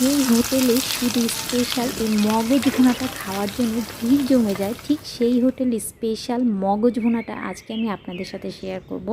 যেই হোটেলে শুধু স্পেশাল এই মগজ ভুনাটা খাওয়ার জন্য ভিড় জমে যায়, ঠিক সেই হোটেলে স্পেশাল মগজ ভুনাটা আজকে আমি আপনাদের সাথে শেয়ার করব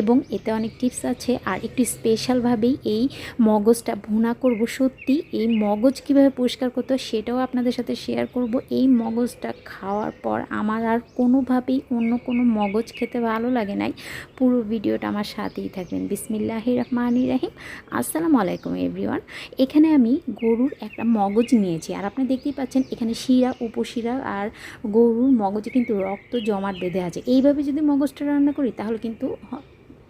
এবং এতে অনেক টিপস আছে আর একটু স্পেশালভাবেই এই মগজটা ভুনা করব সত্যি। এই মগজ কীভাবে পরিষ্কার করতে সেটাও আপনাদের সাথে শেয়ার করব। এই মগজটা খাওয়ার পর আমার আর কোনোভাবেই অন্য কোনো মগজ খেতে ভালো লাগে নাই। পুরো ভিডিওটা আমার সাথেই থাকবেন। বিসমিল্লাহ রহমান রাহিম। আসসালামু আলাইকুম এভরিওয়ান। এখানে আমি গরুর একটা মগজ নিয়েছি। আর আপনি দেখতেই পাচ্ছেন, এখানে শিরা, উপশিরা আর গরুর মগজে কিন্তু রক্ত জমাট বেঁধে আছে। এইভাবে যদি মগজটা রান্না করি, তাহলে কিন্তু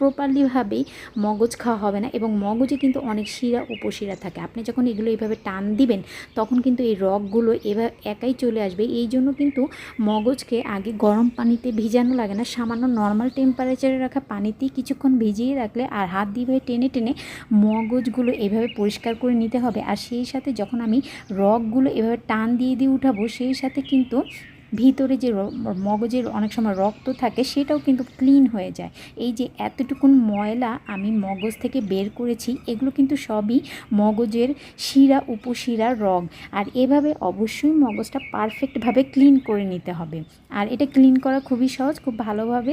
প্রপারলিভাবেই মগজ খাওয়া হবে না এবং মগজে কিন্তু অনেক শিরা উপশিরা থাকে। আপনি যখন এগুলো এইভাবে টান দিবেন, তখন কিন্তু এই রগগুলো এবার একাই চলে আসবে। এই জন্য কিন্তু মগজকে আগে গরম পানিতে ভিজানো লাগে না, সামান্য নর্মাল টেম্পারেচারে রাখা পানিতেই কিছুক্ষণ ভিজিয়ে রাখলে আর হাত দিয়ে টেনে টেনে মগজগুলো এভাবে পরিষ্কার করে নিতে হবে। আর সেই সাথে যখন আমি রগগুলো এভাবে টান দিয়ে দিয়ে উঠাবো, সেই সাথে কিন্তু ভিতরে যে মগজের অনেক সময় রক্ত থাকে সেটাও কিন্তু ক্লিন হয়ে যায়। এই যে এতটুকুন ময়লা আমি মগজ থেকে বের করেছি, এগুলো কিন্তু সবই মগজের শিরা, উপশিরা, রগ। আর এভাবে অবশ্যই মগজটা পারফেক্টভাবে ক্লিন করে নিতে হবে। আর এটা ক্লিন করা খুবই সহজ, খুব ভালোভাবে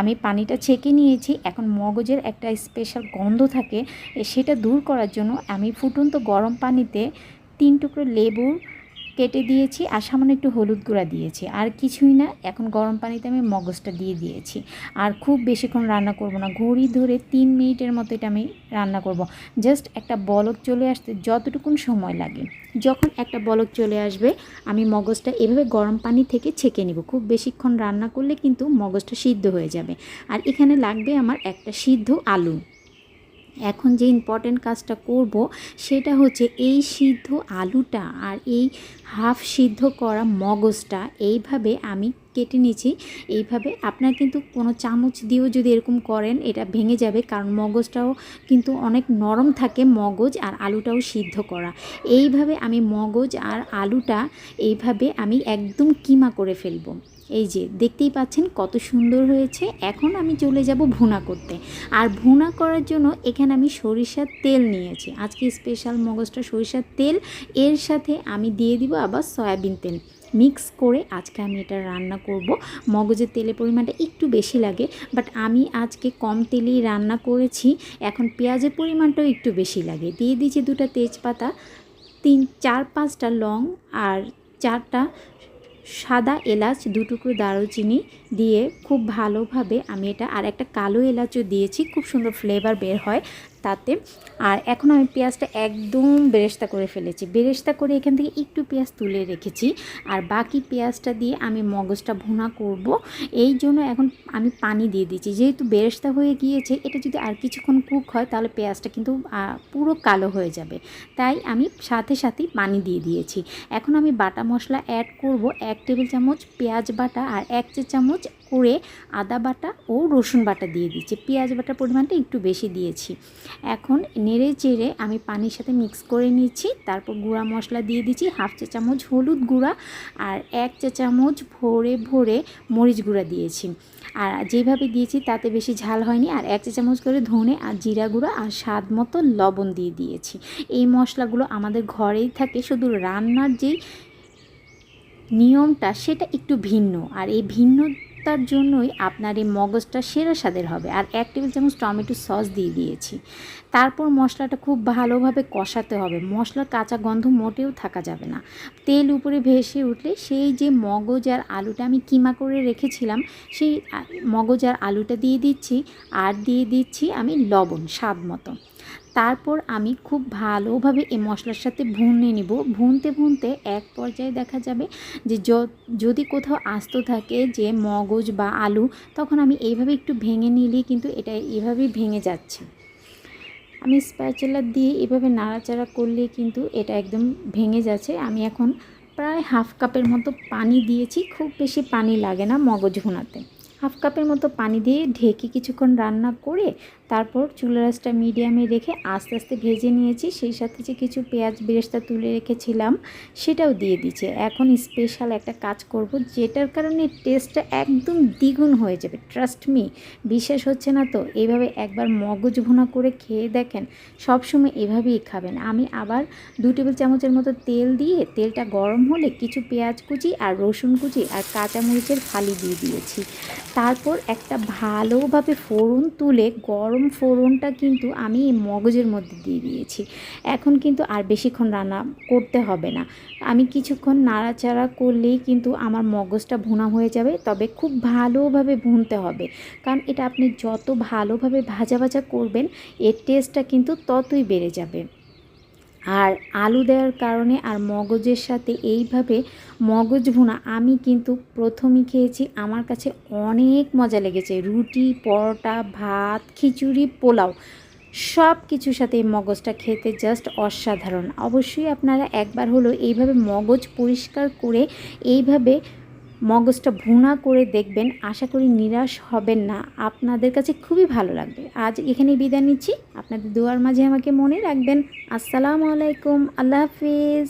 আমি পানিটা ছেঁকে নিয়েছি। এখন মগজের একটা স্পেশাল গন্ধ থাকে সেটা দূর করার জন্য আমি ফুটন্ত গরম পানিতে তিন টুকরো লেবু কেটে দিয়েছি আর সামান্য একটু হলুদ গুঁড়া দিয়েছি। আর কিছুই না, এখন গরম পানিতে আমি মগজটা দিয়ে দিয়েছি। আর খুব বেশিক্ষণ রান্না করব না, ঘড়ি ধরে তিন মিনিটের মতো এটা আমি রান্না করব। জাস্ট একটা বলক চলে আসতে যতটুকুন সময় লাগে। যখন একটা বলক চলে আসবে, আমি মগজটা এভাবে গরম পানি থেকে ছেঁকে নিব। খুব বেশিক্ষণ রান্না করলে কিন্তু মগজটা সিদ্ধ হয়ে যাবে। আর এখানে লাগবে আমার একটা সিদ্ধ আলু। এখন যে ইম্পর্টেন্ট কাজটা করব, সেটা হচ্ছে এই সিদ্ধ আলুটা আর এই হাফ সিদ্ধ করা মগজটা এইভাবে আমি কেটে নিয়েছি। এইভাবে আপনার কিন্তু কোনো চামচ দিয়েও যদি এরকম করেন, এটা ভেঙে যাবে কারণ মগজটাও কিন্তু অনেক নরম থাকে মগজ আর আলুটাও সিদ্ধ করা। এইভাবে আমি মগজ আর আলুটা এইভাবে আমি একদম কিমা করে ফেলব। এই যে, দেখতেই পাচ্ছেন কত সুন্দর হয়েছে। এখন আমি চলে যাব ভুনা করতে। আর ভুনা করার জন্য এখানে আমি সরিষার তেল নিয়েছি। আজকে স্পেশাল মগজটা সরিষার তেল। এর সাথে আমি দিয়ে দিব আবার সয়াবিন তেল। মিক্স করে আজকে আমি এটা রান্না করব। মগজের তেলের পরিমাণটা একটু বেশি লাগে বাট আমি আজকে কম তেলেই রান্না করেছি। এখন পেঁয়াজের পরিমাণটাও একটু বেশি লাগে। দিয়ে দিয়েছি দুটো তেজপাতা, তিন, চার, পাঁচটা লং আর চারটা সাদা এলাচ, দু টুকরো দারুচিনি দিয়ে খুব ভালোভাবে আমি এটা আর একটা কালো এলাচও দিয়েছি। খুব সুন্দর ফ্লেভার বের হয়। তাতে। আর এখন আমি পেঁয়াজটা একদম বেরেস্তা করে ফেলেছি। বেরেস্তা করে এখান থেকে একটু পেঁয়াজ তুলে রেখেছি। আর বাকি পেঁয়াজটা দিয়ে আমি মগজটা ভুনা করব। এই জন্য এখন আমি পানি দিয়ে দিচ্ছি। যেহেতু বেরেস্তা হয়ে গিয়েছে, এটা যদি আর কিছুক্ষণ কুক হয়, তাহলে পেঁয়াজটা কিন্তু পুরো কালো হয়ে যাবে। তাই আমি সাথে সাথেই পানি দিয়ে দিয়েছি। এখন আমি বাটা মশলা অ্যাড করব। এক টেবিল চামচ পেঁয়াজ বাটা আর এক চা চামচ করে আদা বাটা ও রসুন বাটা দিয়ে দিচ্ছি। পেঁয়াজ বাটার পরিমাণটা একটু বেশি দিয়েছি। এখন নেড়ে চেড়ে আমি পানির সাথে মিক্স করে নিচ্ছি, তারপর গুঁড়া মশলা দিয়ে দিচ্ছি, হাফ চা চামচ হলুদ গুঁড়া আর এক চা চামচ ভরে ভরে মরিচ গুঁড়া দিয়েছি। আর যেভাবে দিয়েছি তাতে বেশি ঝাল হয়নি, আর এক চা চামচ করে ধনে আর জিরা গুঁড়া আর স্বাদ মতো লবণ দিয়ে দিয়েছি। এই মশলাগুলো আমাদের ঘরেই থাকে, শুধু রান্নার যেই নিয়মটা সেটা একটু ভিন্ন। আর এই ভিন্নতার জন্যই আপনার এই মগজটা সেরা স্বাদের হবে। আর এক টেবিল চামচ টমেটো সস দিয়ে দিয়েছি। তারপর মশলাটা খুব ভালোভাবে কষাতে হবে। মশলার কাঁচা গন্ধ মোটেও থাকা যাবে না। তেল উপরে ভেসে উঠলে সেই যে মগজ আর আলুটা আমি কিমা করে রেখেছিলাম, সেই মগজ আর আলুটা দিয়ে দিচ্ছি। আর দিয়ে দিচ্ছি আমি লবণ, স্বাদ মতো। তারপর আমি খুব ভালোভাবে এই মশলার সাথে ভুনে নিব। ভুনতে ভুনতে এক পর্যায়ে দেখা যাবে যে যদি কোথাও আস্ত থাকে যে মগজ বা আলু, তখন আমি এইভাবে একটু ভেঙে নিলেই কিন্তু এটা এভাবেই ভেঙে যাচ্ছে। আমি স্প্যাচুলা দিয়ে এভাবে নাড়াচাড়া করলে কিন্তু এটা একদম ভেঙে যাচ্ছে। আমি এখন প্রায় হাফ কাপের মতো পানি দিয়েছি, খুব বেশি পানি লাগে না মগজ ভুনাতে। হাফ কাপের মতো পানি দিয়ে ঢেকে কিছুক্ষণ রান্না করে তারপর চুলা রাসটা মিডিয়ামে রেখে আস্তে আস্তে ভেজে নিয়েছি। সেই সাথে যে কিছু পেঁয়াজ বেরেস্তা তুলে রেখেছিলাম, সেটাও দিয়ে দিচ্ছে এখন স্পেশাল একটা কাজ করব, যেটার কারণে টেস্টটা একদম দ্বিগুণ হয়ে যাবে। ট্রাস্ট মি বিশ্বাস হচ্ছে না তো? এইভাবে একবার মগজ ভুনা করে খেয়ে দেখেন, সবসময় এভাবেই খাবেন। আমি আবার দু টেবিল চামচের মতো তেল দিয়ে, তেলটা গরম হলে কিছু পেঁয়াজ কুচি আর রসুন কুচি আর কাঁচামরিচের ফালি দিয়ে দিয়েছি। তারপর একটা ভালোভাবে ফোড়ন তুলে গরম ফোড়নটা কিন্তু আমি মগজের মধ্যে দিয়ে দিয়েছি। এখন কিন্তু আর বেশিক্ষণ রান্না করতে হবে না। আমি কিছুক্ষণ নাড়াচাড়া করলেই কিন্তু আমার মগজটা ভুনা হয়ে যাবে, তবে খুব ভালোভাবে ভুনতে হবে। কারণ এটা আপনি যত ভালোভাবে ভাজা ভাজা করবেন, এর টেস্টটা কিন্তু ততই বেড়ে যাবে। আর আলু দেওয়ার কারণে আর মগজের সাথে এইভাবে মগজ ভুনা আমি কিন্তু প্রথমই খেয়েছি। আমার কাছে অনেক মজা লেগেছে। রুটি, পরোটা, ভাত, খিচুড়ি, পোলাও সব কিছুর সাথে এই মগজটা খেতে জাস্ট অসাধারণ। অবশ্যই আপনারা একবার হলো এইভাবে মগজ পরিষ্কার করে এইভাবে মগজটা ভুনা করে দেখবেন, আশা করি নিরাশ হবেন না। আপনাদের কাছে খুবই ভালো লাগবে। আজ এখানে বিদায় নিচ্ছি। আপনাদের দুয়ার মাঝে আমাকে মনে রাখবেন। আসসালামু আলাইকুম। আল্লাহ হাফিজ।